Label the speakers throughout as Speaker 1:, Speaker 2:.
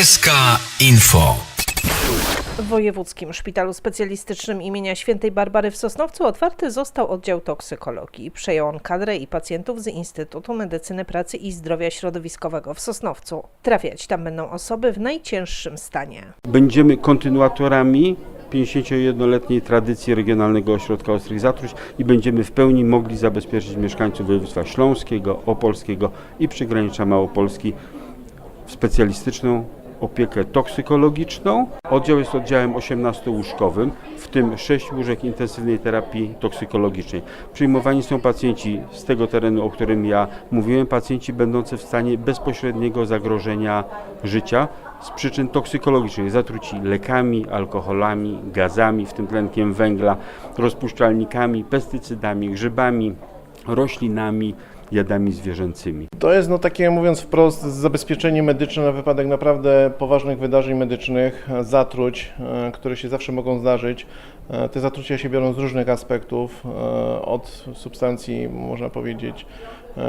Speaker 1: SK Info.
Speaker 2: W Wojewódzkim Szpitalu Specjalistycznym imienia Świętej Barbary w Sosnowcu otwarty został oddział toksykologii. Przejął on kadrę i pacjentów z Instytutu Medycyny Pracy i Zdrowia Środowiskowego w Sosnowcu. Trafiać tam będą osoby w najcięższym stanie.
Speaker 3: Będziemy kontynuatorami 51-letniej tradycji Regionalnego Ośrodka Ostrych Zatruć i będziemy w pełni mogli zabezpieczyć mieszkańców województwa śląskiego, opolskiego i przygranicza Małopolski w specjalistyczną opiekę toksykologiczną. Oddział jest oddziałem 18-łóżkowym, w tym 6 łóżek intensywnej terapii toksykologicznej. Przyjmowani są pacjenci z tego terenu, o którym ja mówiłem, pacjenci będący w stanie bezpośredniego zagrożenia życia z przyczyn toksykologicznych, zatruci lekami, alkoholami, gazami, w tym tlenkiem węgla, rozpuszczalnikami, pestycydami, grzybami, roślinami, jadami zwierzęcymi.
Speaker 4: To jest, no takie mówiąc wprost, zabezpieczenie medyczne na wypadek naprawdę poważnych wydarzeń medycznych, zatruć, e, które się zawsze mogą zdarzyć. E, Te zatrucia się biorą z różnych aspektów, e, od substancji, można powiedzieć,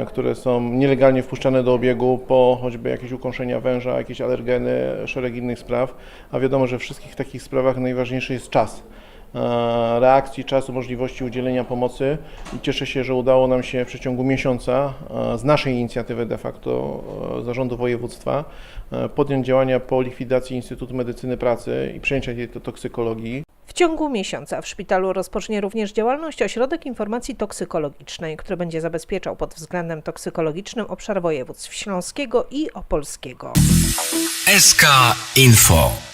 Speaker 4: które są nielegalnie wpuszczane do obiegu, po choćby jakieś ukąszenia węża, jakieś alergeny, szereg innych spraw. A wiadomo, że w wszystkich takich sprawach najważniejszy jest czas reakcji, czasu, możliwości udzielenia pomocy i cieszę się, że udało nam się w przeciągu miesiąca e, z naszej inicjatywy de facto e, Zarządu Województwa e, podjąć działania po likwidacji Instytutu Medycyny Pracy i przejęcia tej toksykologii.
Speaker 2: W ciągu miesiąca w szpitalu rozpocznie również działalność Ośrodek Informacji Toksykologicznej, który będzie zabezpieczał pod względem toksykologicznym obszar województw śląskiego i opolskiego.
Speaker 1: SK Info.